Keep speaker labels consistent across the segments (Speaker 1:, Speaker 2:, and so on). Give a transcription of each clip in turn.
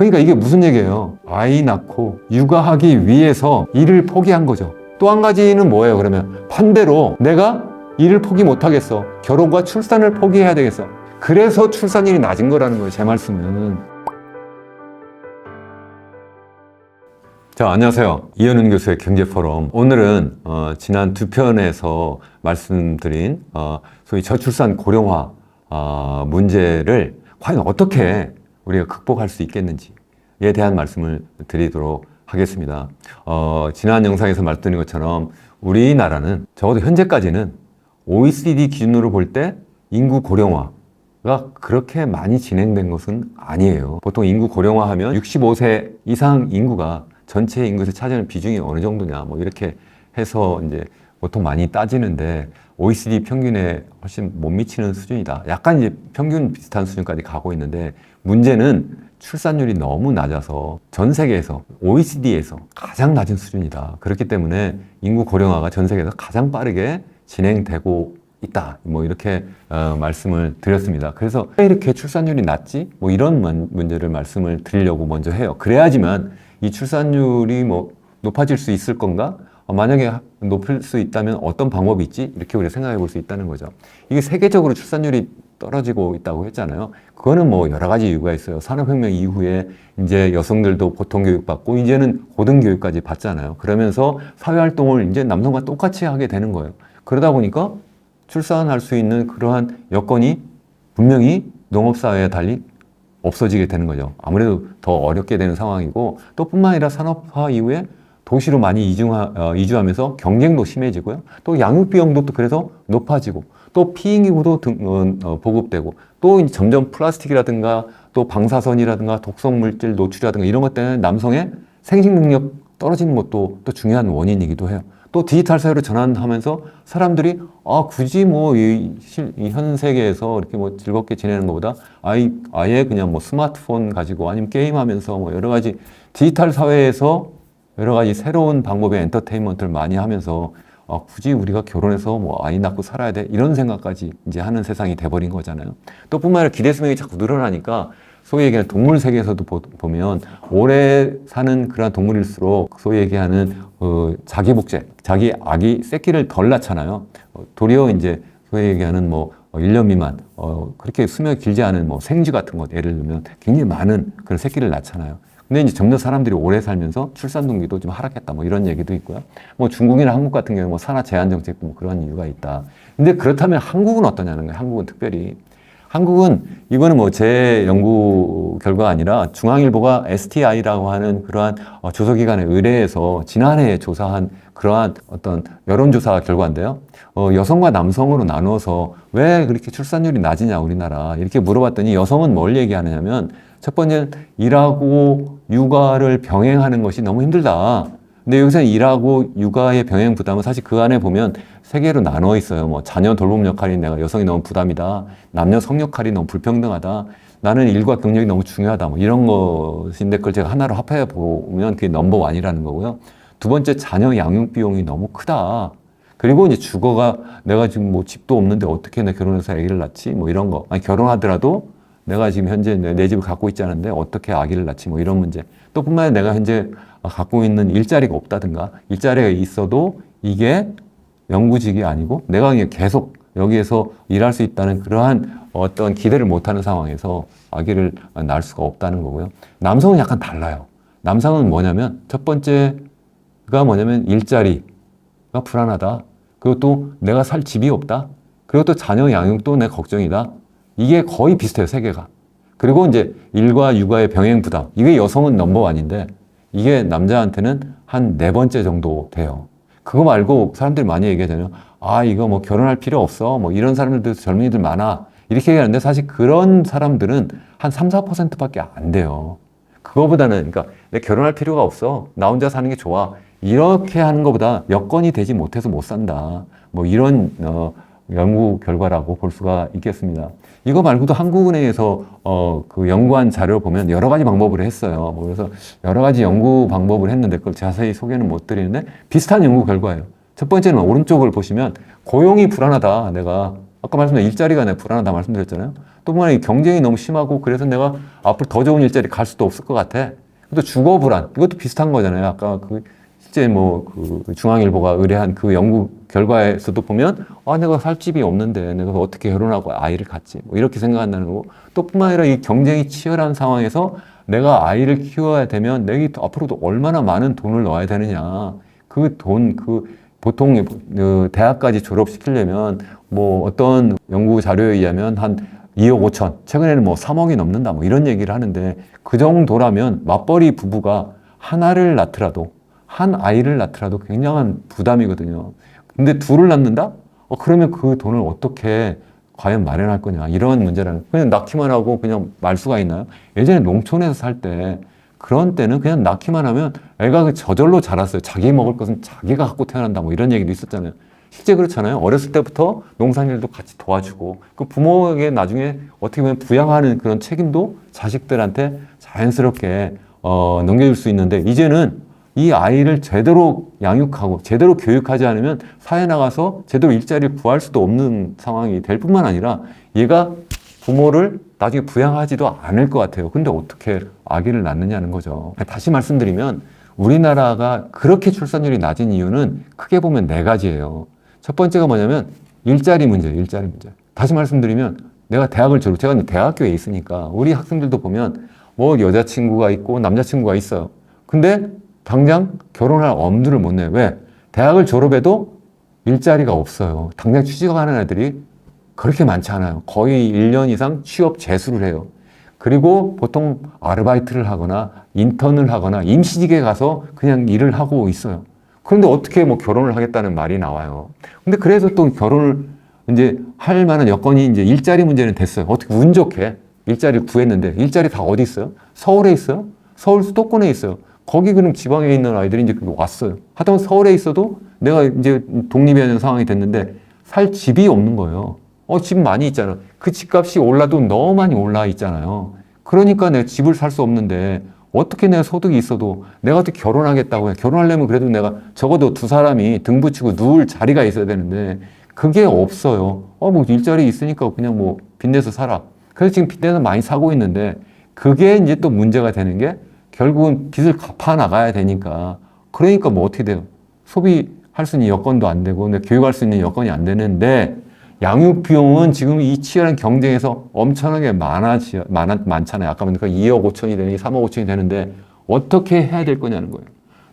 Speaker 1: 그러니까 이게 무슨 얘기예요? 아이 낳고 육아하기 위해서 일을 포기한 거죠. 또 한 가지는 뭐예요? 그러면 반대로 내가 일을 포기 못 하겠어. 결혼과 출산을 포기해야 되겠어. 그래서 출산율이 낮은 거라는 거예요. 제 말씀은. 자, 안녕하세요. 이현은 교수의 경제포럼. 오늘은 어, 지난 두 편에서 말씀드린 어, 소위 저출산 고령화 어, 문제를 과연 어떻게 우리가 극복할 수 있겠는지에 대한 말씀을 드리도록 하겠습니다. 어, 지난 영상에서 말씀드린 것처럼 우리나라는 적어도 현재까지는 OECD 기준으로 볼 때 인구 고령화가 그렇게 많이 진행된 것은 아니에요. 보통 인구 고령화하면 65세 이상 인구가 전체 인구에서 차지하는 비중이 어느 정도냐, 뭐 이렇게 해서 이제 보통 많이 따지는데 OECD 평균에 훨씬 못 미치는 수준이다. 약간 이제 평균 비슷한 수준까지 가고 있는데 문제는 출산율이 너무 낮아서 전 세계에서 OECD에서 가장 낮은 수준이다. 그렇기 때문에 인구 고령화가 전 세계에서 가장 빠르게 진행되고 있다. 뭐 이렇게 어, 말씀을 드렸습니다. 그래서 왜 이렇게 출산율이 낮지? 뭐 이런 문- 문제를 말씀을 드리려고 먼저 해요. 그래야지만 이 출산율이 뭐 높아질 수 있을 건가? 어, 만약에 높을 수 있다면 어떤 방법이 있지? 이렇게 우리가 생각해 볼 수 있다는 거죠. 이게 세계적으로 출산율이 떨어지고 있다고 했잖아요. 그거는 뭐 여러 가지 이유가 있어요. 산업혁명 이후에 이제 여성들도 보통교육 받고 이제는 고등교육까지 받잖아요. 그러면서 사회활동을 이제 남성과 똑같이 하게 되는 거예요. 그러다 보니까 출산할 수 있는 그러한 여건이 분명히 농업사회에 달리 없어지게 되는 거죠. 아무래도 더 어렵게 되는 상황이고 또 뿐만 아니라 산업화 이후에 도시로 많이 이중하, 어, 이주하면서 경쟁도 심해지고요. 또 양육 비용도 또 그래서 높아지고 또 피임기구도 등, 어, 어, 보급되고 또 점점 플라스틱이라든가 또 방사선이라든가 독성 물질 노출이라든가 이런 것 때문에 남성의 생식 능력 떨어지는 것도 또 중요한 원인이기도 해요. 또 디지털 사회로 전환하면서 사람들이 아 굳이 뭐이현 세계에서 이렇게 뭐 즐겁게 지내는 것보다 아이 아예 그냥 뭐 스마트폰 가지고 아니면 게임하면서 뭐 여러 가지 디지털 사회에서 여러 가지 새로운 방법의 엔터테인먼트를 많이 하면서 아, 굳이 우리가 결혼해서 뭐 아이 낳고 살아야 돼 이런 생각까지 이제 하는 세상이 돼버린 거잖아요. 또 뿐만 아니라 기대 수명이 자꾸 늘어나니까 소위 얘기하는 동물 세계에서도 보, 보면 오래 사는 그런 동물일수록 소위 얘기하는 어, 자기 복제, 자기 아기 새끼를 덜 낳잖아요. 어, 도리어 이제 소위 얘기하는 뭐 어, 1년 미만, 어, 그렇게 수명이 길지 않은 뭐 생쥐 같은 것 예를 들면 굉장히 많은 그런 새끼를 낳잖아요. 근데 이제 점점 사람들이 오래 살면서 출산 동기도 좀 하락했다 뭐 이런 얘기도 있고요. 뭐 중국이나 한국 같은 경우는 뭐 산하 제한 정책도 뭐 그런 이유가 있다. 근데 그렇다면 한국은 어떠냐는 거예요. 한국은 특별히 한국은 이거는 뭐 제 연구 결과가 아니라 중앙일보가 STI라고 하는 그러한 어, 조사기관에 의뢰해서 지난해에 조사한 그러한 어떤 여론조사 결과인데요. 어, 여성과 남성으로 나누어서 왜 그렇게 출산율이 낮으냐 우리나라 이렇게 물어봤더니 여성은 뭘 얘기하느냐면 첫 번째는 일하고 육아를 병행하는 것이 너무 힘들다. 근데 여기서 일하고 육아의 병행 부담은 사실 그 안에 보면 세 개로 나눠 있어요. 뭐 자녀 돌봄 역할이 내가 여성이 너무 부담이다. 남녀 성 역할이 너무 불평등하다. 나는 일과 경력이 너무 중요하다. 뭐 이런 것인데 그걸 제가 하나로 합해 보면 그게 넘버 원이라는 거고요. 두 번째 자녀 양육 비용이 너무 크다. 그리고 이제 주거가 내가 지금 뭐 집도 없는데 어떻게 내 결혼해서 아기를 낳지? 뭐 이런 거. 아니 결혼하더라도 내가 지금 현재 내, 내 집을 갖고 있지 않은데 어떻게 아기를 낳지? 뭐 이런 문제. 또 뿐만 아니라 내가 현재 갖고 있는 일자리가 없다든가 일자리가 있어도 이게 영구직이 아니고 내가 계속 여기에서 일할 수 있다는 그러한 어떤 기대를 못하는 상황에서 아기를 낳을 수가 없다는 거고요. 남성은 약간 달라요. 남성은 뭐냐면 첫 번째가 뭐냐면 일자리가 불안하다. 그리고 또 내가 살 집이 없다. 그리고 또 자녀 양육도 내 걱정이다. 이게 거의 비슷해요, 세 개가. 그리고 이제 일과 육아의 병행 부담. 이게 여성은 넘버원인데 이게 남자한테는 한 네 번째 정도 돼요. 그거 말고 사람들이 많이 얘기하잖아요. 아, 이거 뭐 결혼할 필요 없어. 뭐 이런 사람들도 젊은이들 많아. 이렇게 얘기하는데 사실 그런 사람들은 한 3, 4%밖에 안 돼요. 그거보다는 그러니까 내 결혼할 필요가 없어. 나 혼자 사는 게 좋아. 이렇게 하는 것보다 여건이 되지 못해서 못 산다. 뭐 이런 어, 연구 결과라고 볼 수가 있겠습니다. 이거 말고도 한국은행에서 어, 그 연구한 자료를 보면 여러 가지 방법을 했어요. 뭐 그래서 여러 가지 연구 방법을 했는데 그걸 자세히 소개는 못 드리는데 비슷한 연구 결과예요. 첫 번째는 오른쪽을 보시면 고용이 불안하다. 내가 아까 말씀드린 일자리가 내 불안하다 말씀드렸잖아요. 또 뿐만 아니라 경쟁이 너무 심하고 그래서 내가 앞으로 더 좋은 일자리 갈 수도 없을 것 같아. 또 주거 불안 이것도 비슷한 거잖아요. 아까 그 실제 뭐 그 중앙일보가 의뢰한 그 연구 결과에서도 보면 아 내가 살 집이 없는데 내가 어떻게 결혼하고 아이를 갖지? 뭐 이렇게 생각한다는 거고 또 뿐만 아니라 이 경쟁이 치열한 상황에서 내가 아이를 키워야 되면 내가 앞으로도 얼마나 많은 돈을 넣어야 되느냐. 그 돈그 보통 그 대학까지 졸업시키려면 뭐 어떤 연구 자료에 의하면 한 2억 5천, 최근에는 뭐 3억이 넘는다, 뭐 이런 얘기를 하는데 그 정도라면 맞벌이 부부가 하나를 낳더라도 한 아이를 낳더라도 굉장한 부담이거든요. 근데 둘을 낳는다? 어, 그러면 그 돈을 어떻게 과연 마련할 거냐 이런 문제라는 그냥 낳기만 하고 그냥 말 수가 있나요? 예전에 농촌에서 살 때 그런 때는 그냥 낳기만 하면 애가 그 저절로 자랐어요. 자기 먹을 것은 자기가 갖고 태어난다 뭐 이런 얘기도 있었잖아요. 실제 그렇잖아요. 어렸을 때부터 농산일도 같이 도와주고 그 부모에게 나중에 어떻게 보면 부양하는 그런 책임도 자식들한테 자연스럽게 어, 넘겨줄 수 있는데 이제는 이 아이를 제대로 양육하고 제대로 교육하지 않으면 사회 나가서 제대로 일자리를 구할 수도 없는 상황이 될 뿐만 아니라 얘가 부모를 나중에 부양하지도 않을 것 같아요. 근데 어떻게 아기를 낳느냐는 거죠. 다시 말씀드리면 우리나라가 그렇게 출산율이 낮은 이유는 크게 보면 네 가지예요. 첫 번째가 뭐냐면 일자리 문제, 일자리 문제. 다시 말씀드리면 내가 대학을 졸업, 제가 대학교에 있으니까 우리 학생들도 보면 뭐 여자친구가 있고 남자친구가 있어요. 근데 당장 결혼할 엄두를 못 내요. 왜? 대학을 졸업해도 일자리가 없어요. 당장 취직하는 애들이 그렇게 많지 않아요. 거의 1년 이상 취업 재수를 해요. 그리고 보통 아르바이트를 하거나 인턴을 하거나 임시직에 가서 그냥 일을 하고 있어요. 그런데 어떻게 뭐 결혼을 하겠다는 말이 나와요. 근데 그래서 또 결혼을 이제 할 만한 여건이 이제 일자리 문제는 됐어요. 어떻게 운 좋게 일자리를 구했는데 일자리 다 어디 있어요? 서울에 있어요? 서울 수도권에 있어요. 거기 그럼 지방에 있는 아이들이 이제 왔어요. 하여튼 서울에 있어도 내가 이제 독립해야 되는 상황이 됐는데 살 집이 없는 거예요. 어, 집 많이 있잖아. 그 집값이 올라도 너무 많이 올라 있잖아요. 그러니까 내가 집을 살 수 없는데 어떻게 내가 소득이 있어도 내가 어떻게 결혼하겠다고 해. 결혼하려면 그래도 내가 적어도 두 사람이 등 붙이고 누울 자리가 있어야 되는데 그게 없어요. 어, 뭐 일자리 있으니까 그냥 뭐 빚내서 살아. 그래서 지금 빚내서 많이 사고 있는데 그게 이제 또 문제가 되는 게 결국은 빚을 갚아 나가야 되니까 그러니까 뭐 어떻게 돼요? 소비할 수 있는 여건도 안 되고 내 교육할 수 있는 여건이 안 되는데 양육 비용은 지금 이 치열한 경쟁에서 엄청나게 많아지, 많아, 많잖아요. 아까 보니까 2억 5천이 되니 3억 5천이 되는데 어떻게 해야 될 거냐는 거예요.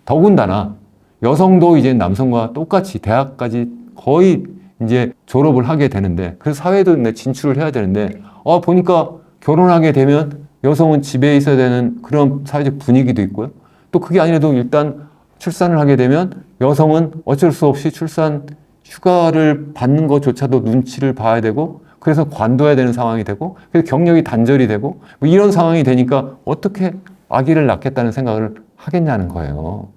Speaker 1: 더군다나 여성도 이제 남성과 똑같이 대학까지 거의 이제 졸업을 하게 되는데 그래서 사회도 내 진출을 해야 되는데 어 보니까 결혼하게 되면 여성은 집에 있어야 되는 그런 사회적 분위기도 있고요. 또 그게 아니라도 일단 출산을 하게 되면 여성은 어쩔 수 없이 출산 휴가를 받는 것조차도 눈치를 봐야 되고 그래서 관둬야 되는 상황이 되고 그래서 경력이 단절이 되고 뭐 이런 상황이 되니까 어떻게 아기를 낳겠다는 생각을 하겠냐는 거예요.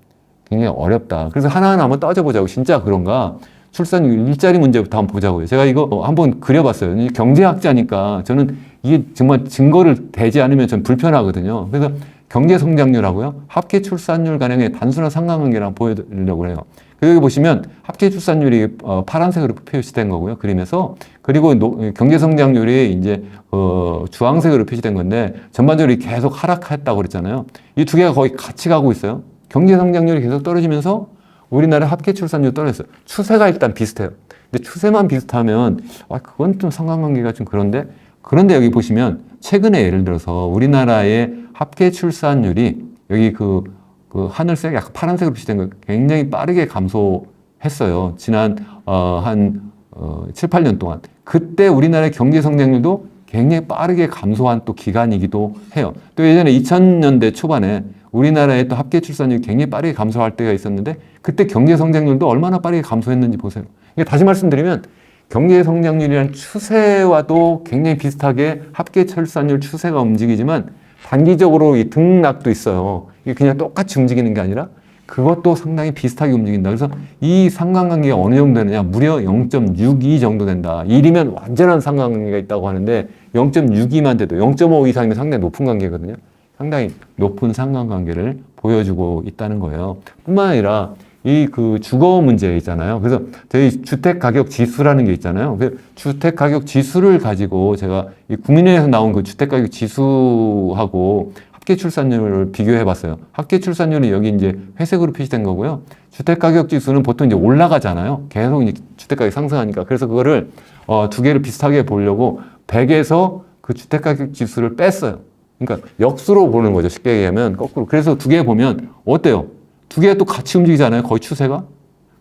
Speaker 1: 굉장히 어렵다. 그래서 하나하나 한번 따져보자고. 진짜 그런가? 출산율, 일자리 문제부터 한번 보자고요. 제가 이거 한번 그려봤어요. 경제학자니까 저는 이게 정말 증거를 대지 않으면 전 불편하거든요. 그래서 경제 성장률하고요. 합계 출산율 간의 단순한 상관관계랑 보여드리려고 해요. 여기 보시면 합계 출산율이 어, 파란색으로 표시된 거고요. 그림에서. 그리고 노, 경제 성장률이 이제 어, 주황색으로 표시된 건데 전반적으로 계속 하락했다고 그랬잖아요. 이 두 개가 거의 같이 가고 있어요. 경제 성장률이 계속 떨어지면서 우리나라 합계 출산율 떨어졌어요. 추세가 일단 비슷해요. 근데 추세만 비슷하면 아, 그건 좀 상관관계가 좀 그런데 그런데 여기 보시면 최근에 예를 들어서 우리나라의 합계 출산율이 여기 그, 그 하늘색, 약간 파란색으로 표시된 거 굉장히 빠르게 감소했어요. 지난 어, 한 어, 7, 8년 동안. 그때 우리나라의 경제 성장률도 굉장히 빠르게 감소한 또 기간이기도 해요. 또 예전에 2000년대 초반에 우리나라의 또 합계 출산율이 굉장히 빠르게 감소할 때가 있었는데 그때 경제 성장률도 얼마나 빠르게 감소했는지 보세요. 다시 말씀드리면 경제 성장률이란 추세와도 굉장히 비슷하게 합계 출산율 추세가 움직이지만 단기적으로 이 등락도 있어요. 이게 그냥 똑같이 움직이는 게 아니라 그것도 상당히 비슷하게 움직인다. 그래서 이 상관관계가 어느 정도 되느냐? 무려 0.62 정도 된다. 1이면 완전한 상관관계가 있다고 하는데 0.62만 돼도 0.5 이상이면 상당히 높은 관계거든요. 상당히 높은 상관관계를 보여주고 있다는 거예요. 뿐만 아니라 이 그 주거 문제 있잖아요. 그래서 저희 주택 가격 지수라는 게 있잖아요. 그 주택 가격 지수를 가지고 제가 이 국민회에서 나온 그 주택 가격 지수하고 합계 출산율을 비교해 봤어요. 합계 출산율은 여기 이제 회색으로 표시된 거고요. 주택 가격 지수는 보통 이제 올라가잖아요. 계속 이제 주택 가격이 상승하니까. 그래서 그거를 어, 두 개를 비슷하게 보려고 100에서 그 주택 가격 지수를 뺐어요. 그러니까 역수로 보는 거죠. 쉽게 얘기하면 거꾸로. 그래서 두 개 보면 어때요? 두 개가 또 같이 움직이잖아요. 거의 추세가.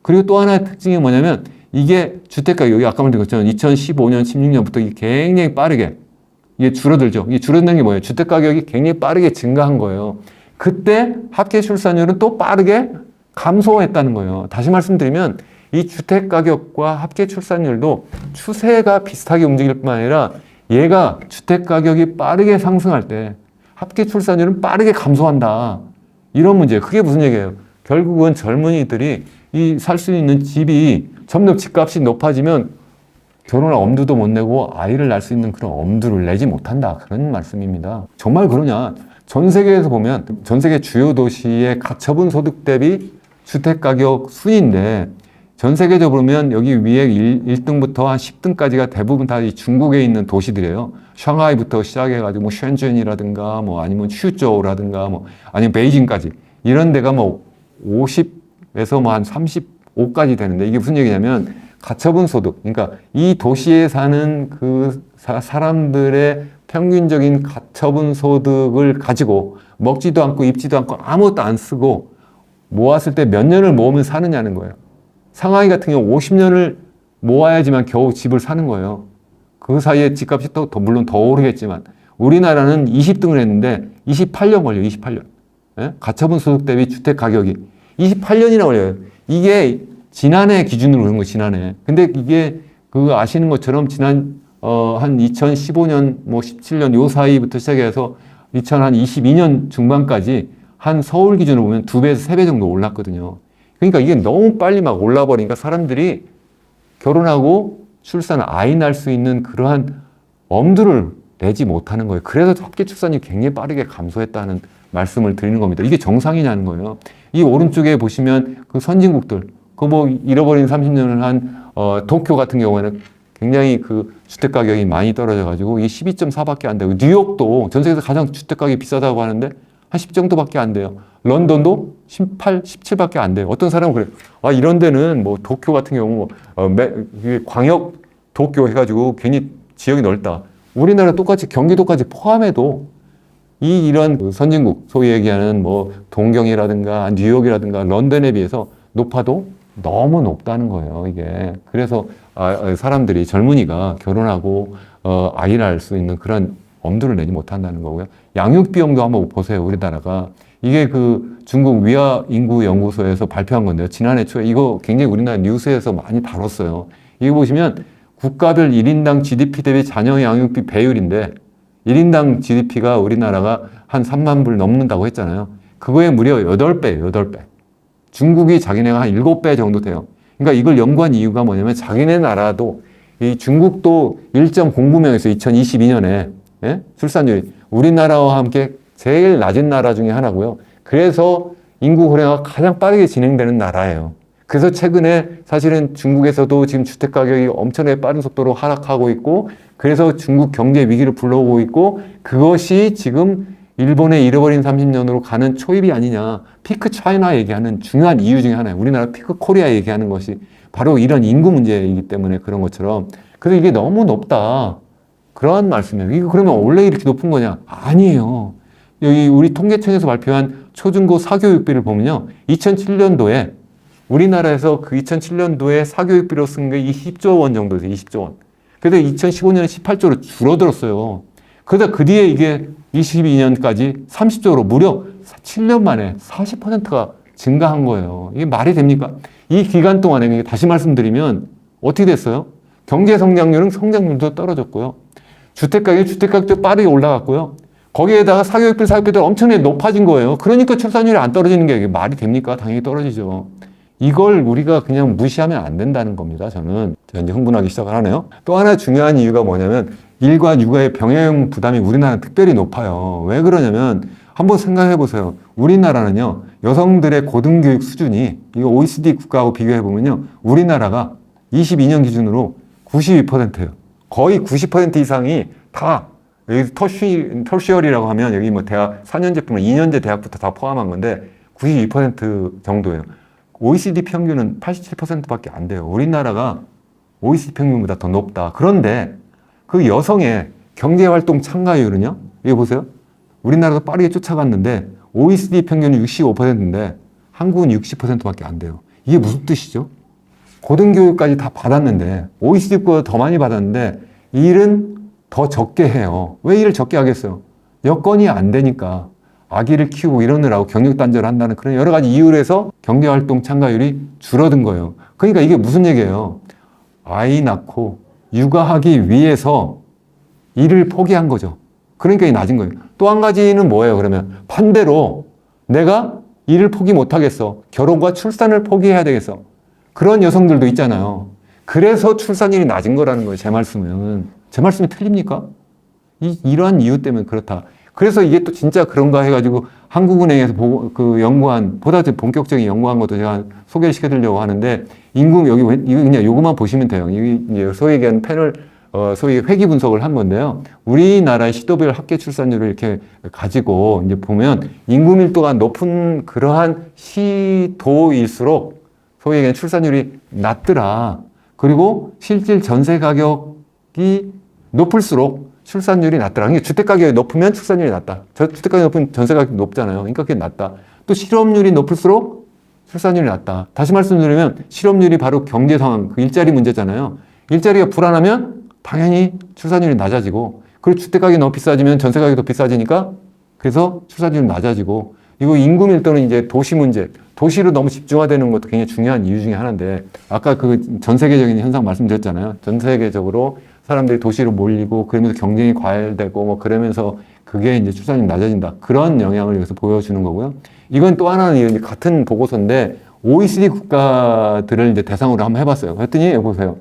Speaker 1: 그리고 또 하나의 특징이 뭐냐면 이게 주택가격, 여기 아까 말한 것처럼 2015년, 16년부터 이게 굉장히 빠르게 이게 줄어들죠. 이게 줄어드는 게 뭐예요? 주택가격이 굉장히 빠르게 증가한 거예요. 그때 합계 출산율은 또 빠르게 감소했다는 거예요. 다시 말씀드리면 이 주택가격과 합계 출산율도 추세가 비슷하게 움직일 뿐만 아니라 얘가 주택가격이 빠르게 상승할 때 합계 출산율은 빠르게 감소한다. 이런 문제예요. 그게 무슨 얘기예요? 결국은 젊은이들이 이 살 수 있는 집이 점점 집값이 높아지면 결혼할 엄두도 못 내고 아이를 낳을 수 있는 그런 엄두를 내지 못한다. 그런 말씀입니다. 정말 그러냐? 전 세계에서 보면 전 세계 주요 도시의 가처분 소득 대비 주택 가격 순인데 전 세계적으로 보면 여기 위에 1, 등부터한 10등까지가 대부분 다 이 중국에 있는 도시들이에요. 샹하이부터 시작해가지고 뭐 쉔젠이라든가 뭐 아니면 슈저우라든가 뭐 아니면 베이징까지 이런 데가 뭐 50에서 뭐 한 35까지 되는데 이게 무슨 얘기냐면 가처분 소득 그러니까 이 도시에 사는 그 사, 사람들의 평균적인 가처분 소득을 가지고 먹지도 않고 입지도 않고 아무것도 안 쓰고 모았을 때 몇 년을 모으면 사느냐는 거예요. 상하이 같은 경우 50년을 모아야지만 겨우 집을 사는 거예요. 그 사이에 집값이 또 더- 물론 더 오르겠지만 우리나라는 20등을 했는데 28년 걸려요. 28년. 예? 가처분 소득 대비 주택 가격이 28년이나 걸려요. 이게 지난해 기준으로 그런 거 지난해. 근데 이게 그 아시는 것처럼 지난 어 한 2015년 뭐 17년 요 사이부터 시작해서 2022년 중반까지 한 서울 기준으로 보면 두 배에서 세 배 정도 올랐거든요. 그러니까 이게 너무 빨리 막 올라 버리니까 사람들이 결혼하고 출산 아이 낳을 수 있는 그러한 엄두를 내지 못하는 거예요. 그래서 합계 출산이 굉장히 빠르게 감소했다는 말씀을 드리는 겁니다. 이게 정상이냐는 거예요. 이 오른쪽에 보시면 그 선진국들, 그 뭐 잃어버린 30년을 한 어, 도쿄 같은 경우에는 굉장히 그 주택 가격이 많이 떨어져 가지고 이게 12.4밖에 안 되고 뉴욕도 전 세계에서 가장 주택 가격이 비싸다고 하는데 한 10 정도밖에 안 돼요. 런던도 18, 17밖에 안 돼요. 어떤 사람은 그래요. 아, 이런 데는 뭐 도쿄 같은 경우 어, 매, 광역 도쿄 해가지고 괜히 지역이 넓다. 우리나라 똑같이 경기도까지 포함해도 이 이런 그 선진국 소위 얘기하는 뭐 동경이라든가 뉴욕이라든가 런던에 비해서 높아도 너무 높다는 거예요 이게 그래서 아, 아, 사람들이 젊은이가 결혼하고 어, 아이 낳을 수 있는 그런 엄두를 내지 못한다는 거고요 양육 비용도 한번 보세요 우리나라가 이게 그 중국 위아 인구 연구소에서 발표한 건데요 지난해 초에 이거 굉장히 우리나라 뉴스에서 많이 다뤘어요 이거 보시면 국가별 1인당 GDP 대비 자녀 양육비 배율인데 1인당 GDP가 우리나라가 한 3만 불 넘는다고 했잖아요. 그거에 무려 8배예요, 8배. 중국이 자기네가 한 7배 정도 돼요. 그러니까 이걸 연구한 이유가 뭐냐면 자기네 나라도 이 중국도 1.09명에서 2022년에 예? 출산율이 우리나라와 함께 제일 낮은 나라 중에 하나고요. 그래서 인구 고령화가 가장 빠르게 진행되는 나라예요. 그래서 최근에 사실은 중국에서도 지금 주택 가격이 엄청나게 빠른 속도로 하락하고 있고 그래서 중국 경제 위기를 불러오고 있고 그것이 지금 일본의 잃어버린 30년으로 가는 초입이 아니냐 피크 차이나 얘기하는 중요한 이유 중에 하나예요. 우리나라 피크 코리아 얘기하는 것이 바로 이런 인구 문제이기 때문에 그런 것처럼 그래서 이게 너무 높다 그러한 말씀이에요. 이거 그러면 원래 이렇게 높은 거냐? 아니에요. 여기 우리 통계청에서 발표한 초중고 사교육비를 보면요. 2007년도에 우리나라에서 그 2007년도에 사교육비로 쓴 게 20조 원 정도 돼요. 20조 원. 그래서 2015년에 18조로 줄어들었어요. 그러다 그 뒤에 이게 22년까지 30조로 무려 7년 만에 40%가 증가한 거예요. 이게 말이 됩니까? 이 기간 동안에 다시 말씀드리면 어떻게 됐어요? 경제 성장률은 성장률도 떨어졌고요. 주택 가격, 주택 가격도 빠르게 올라갔고요. 거기에다가 사교육비, 사교육비도 엄청나게 높아진 거예요. 그러니까 출산율이 안 떨어지는 게 말이 됩니까? 당연히 떨어지죠. 이걸 우리가 그냥 무시하면 안 된다는 겁니다. 저는 이제 흥분하기 시작을 하네요. 또 하나 중요한 이유가 뭐냐면 일과 육아의 병행 부담이 우리나라는 특별히 높아요. 왜 그러냐면 한번 생각해 보세요. 우리나라는요, 여성들의 고등교육 수준이, 이거 OECD 국가하고 비교해 보면요, 우리나라가 22년 기준으로 92%예요. 거의 90% 이상이 다, 여기 터시, 터시얼이라고 하면 여기 뭐 대학 4년제 뿐만 2년제 대학부터 다 포함한 건데 92% 정도예요. OECD 평균은 87%밖에 안 돼요. 우리나라가 OECD 평균보다 더 높다. 그런데 그 여성의 경제활동 참가율은요? 이거 보세요. 우리나라도 빠르게 쫓아갔는데 OECD 평균은 65%인데 한국은 60%밖에 안 돼요. 이게 무슨 뜻이죠? 고등교육까지 다 받았는데 OECD보다 더 많이 받았는데 일은 더 적게 해요. 왜 일을 적게 하겠어요? 여건이 안 되니까 아기를 키우고 이러느라고 경력 단절을 한다는 그런 여러 가지 이유로 해서 경제활동 참가율이 줄어든 거예요. 그러니까 이게 무슨 얘기예요? 아이 낳고 육아하기 위해서 일을 포기한 거죠. 그러니까 이 낮은 거예요. 또 한 가지는 뭐예요? 그러면 반대로 내가 일을 포기 못 하겠어. 결혼과 출산을 포기해야 되겠어. 그런 여성들도 있잖아요. 그래서 출산율이 낮은 거라는 거예요. 제 말씀은. 제 말씀이 틀립니까? 이, 이러한 이유 때문에 그렇다. 그래서 이게 또 진짜 그런가 해가지고 한국은행에서 보고, 그 연구한, 보다 더 본격적인 연구한 것도 제가 소개를 시켜드리려고 하는데, 임금 여기, 그냥 요것만 보시면 돼요. 이 이제 소위 얘기하는 패널, 어, 소위 회기 분석을 한 건데요. 우리나라의 시도별 합계 출산율을 이렇게 가지고 이제 보면 인구 밀도가 높은 그러한 시도일수록 소위 얘기하는 출산율이 낮더라. 그리고 실질 전세 가격이 높을수록 출산율이 낮더라. 그러니까 주택 가격이 높으면 출산율이 낮다. 저 주택 가격이 높으면 전세 가격이 높잖아요. 그러니까 그게 낮다. 또 실업률이 높을수록 출산율이 낮다. 다시 말씀드리면 실업률이 바로 경제 상황, 그 일자리 문제잖아요. 일자리가 불안하면 당연히 출산율이 낮아지고 그리고 주택 가격이 너무 비싸지면 전세 가격이 더 비싸지니까 그래서 출산율이 낮아지고 이거 인구 밀도는 이제 도시 문제, 도시로 너무 집중화되는 것도 굉장히 중요한 이유 중에 하나인데 아까 그 전 세계적인 현상 말씀드렸잖아요. 전 세계적으로 사람들이 도시로 몰리고 그러면서 경쟁이 과열되고 뭐 그러면서 그게 이제 출산율이 낮아진다. 그런 영향을 여기서 보여주는 거고요. 이건 또 하나는 같은 보고서인데 OECD 국가들을 이제 대상으로 한번 해봤어요. 그랬더니 여기 보세요.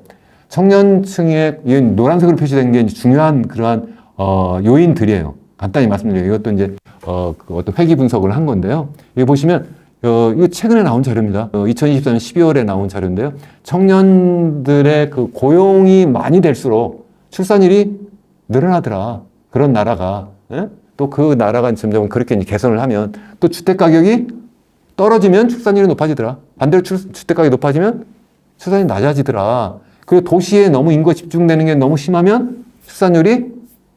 Speaker 1: 청년층의 이 노란색으로 표시된 게 중요한 그러한 어, 요인들이에요. 간단히 말씀드려요. 이것도 이제 어, 그 어떤 회기 분석을 한 건데요. 여기 보시면 어, 이거 최근에 나온 자료입니다. 어, 2023년 12월에 나온 자료인데요. 청년들의 그 고용이 많이 될수록 출산율이 늘어나더라. 그런 나라가. 또 그 나라가 점점 그렇게 개선을 하면 또 주택 가격이 떨어지면 출산율이 높아지더라. 반대로 출, 주택 가격이 높아지면 출산이 낮아지더라. 그리고 도시에 너무 인구가 집중되는 게 너무 심하면 출산율이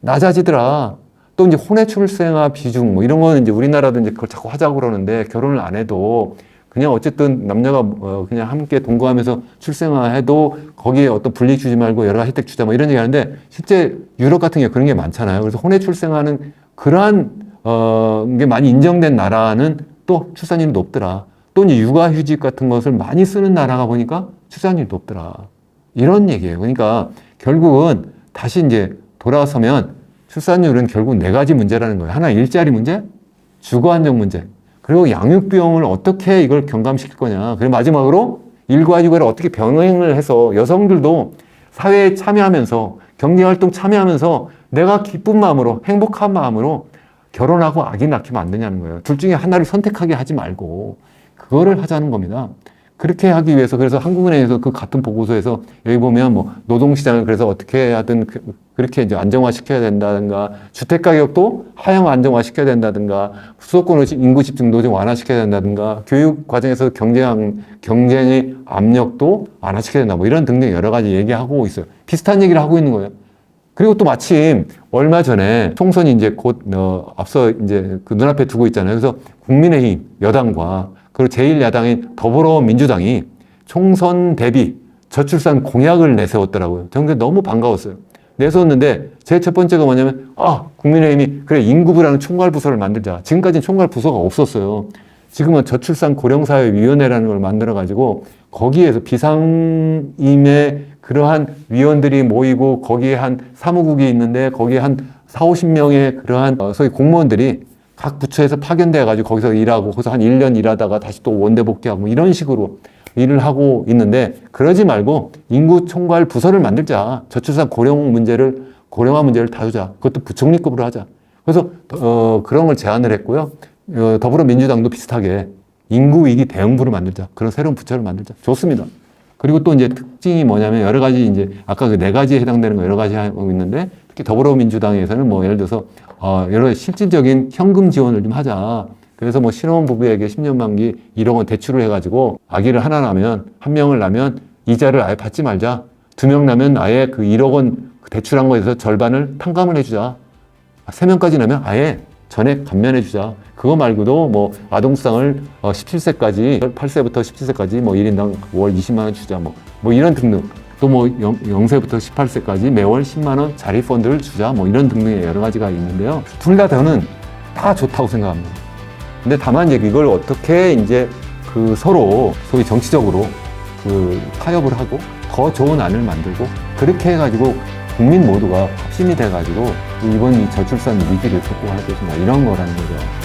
Speaker 1: 낮아지더라. 또 이제 혼외 출생아 비중 뭐 이런 거는 이제 우리나라도 이제 그걸 자꾸 하자고 그러는데 결혼을 안 해도 그냥 어쨌든 남녀가 어 그냥 함께 동거하면서 출생아해도 거기에 어떤 불이익 주지 말고 여러 가지 혜택 주자 뭐 이런 얘기 하는데 실제 유럽 같은 게 그런 게 많잖아요. 그래서 혼외 출생하는 그러한 어게 많이 인정된 나라는 또 출산율이 높더라. 또 이제 육아휴직 같은 것을 많이 쓰는 나라가 보니까 출산율이 높더라. 이런 얘기예요. 그러니까 결국은 다시 이제 돌아서면 출산율은 결국 네 가지 문제라는 거예요. 하나 일자리 문제, 주거 안정 문제, 그리고 양육 비용을 어떻게 이걸 경감시킬 거냐. 그리고 마지막으로 일과 육아를 어떻게 병행을 해서 여성들도 사회에 참여하면서 경제 활동 참여하면서 내가 기쁜 마음으로 행복한 마음으로 결혼하고 아기 낳기면 안 되냐는 거예요. 둘 중에 하나를 선택하게 하지 말고 그거를 하자는 겁니다. 그렇게 하기 위해서 그래서 한국은행에서 그 같은 보고서에서 여기 보면 뭐 노동시장을 그래서 어떻게 하든 그, 그렇게 이제 안정화시켜야 된다든가 주택 가격도 하향 안정화시켜야 된다든가 수도권 인구 집중도 좀 완화시켜야 된다든가 교육 과정에서 경쟁 경쟁의 압력도 완화시켜야 된다 뭐 이런 등등 여러 가지 얘기하고 있어요. 비슷한 얘기를 하고 있는 거예요. 그리고 또 마침 얼마 전에 총선이 이제 곧 어, 앞서 이제 그 눈앞에 두고 있잖아요. 그래서 국민의힘 여당과 그리고 제1야당인 더불어민주당이 총선 대비 저출산 공약을 내세웠더라고요. 저는 너무 반가웠어요. 내세웠는데 제 첫 번째가 뭐냐면 아 국민의힘이 그래 인구부라는 총괄 부서를 만들자. 지금까지는 총괄 부서가 없었어요. 지금은 저출산 고령사회위원회라는 걸 만들어 가지고 거기에서 비상임의 그러한 위원들이 모이고 거기에 한 사무국이 있는데 거기에 한 4, 50명의 그러한 어, 소위 공무원들이 각 부처에서 파견돼 가지고 거기서 일하고 거기서 한 1년 일하다가 다시 또 원대 복귀하고 뭐 이런 식으로 일을 하고 있는데 그러지 말고 인구 총괄 부서를 만들자. 저출산 고령 문제를 고령화 문제를 다루자. 그것도 부총리급으로 하자. 그래서 어, 그런 걸 제안을 했고요. 어, 더불어민주당도 비슷하게 인구 위기 대응부를 만들자. 그런 새로운 부처를 만들자. 좋습니다. 그리고 또 이제 특징이 뭐냐면 여러 가지 이제 아까 그 네 가지에 해당되는 거 여러 가지 하고 있는데 특히 더불어민주당에서는 뭐 예를 들어서 어 여러 실질적인 현금 지원을 좀 하자. 그래서 뭐 신혼 부부에게 10년 만기 1억 원 대출을 해가지고 아기를 하나 낳으면 한 명을 낳으면 이자를 아예 받지 말자. 두 명 낳으면 아예 그 1억 원그 대출한 거에서 절반을 탕감을 해주자. 세 명까지 낳으면 아예 전액 감면해주자. 그거 말고도 뭐 아동수당을 어 17세까지 8세부터 17세까지 뭐 1인당 월 20만 원 주자 뭐, 뭐 이런 등등 또 뭐 0세부터 18세까지 매월 10만 원 자립 펀드를 주자 뭐 이런 등등의 여러 가지가 있는데요. 둘 다 저는 다 좋다고 생각합니다. 근데 다만 이제 이걸 어떻게 이제 그 서로 소위 정치적으로 그 타협을 하고 더 좋은 안을 만들고 그렇게 해가지고 국민 모두가 합심이 돼가지고 이번 이 저출산 위기를 극복할 것인가 이런 거라는 거죠.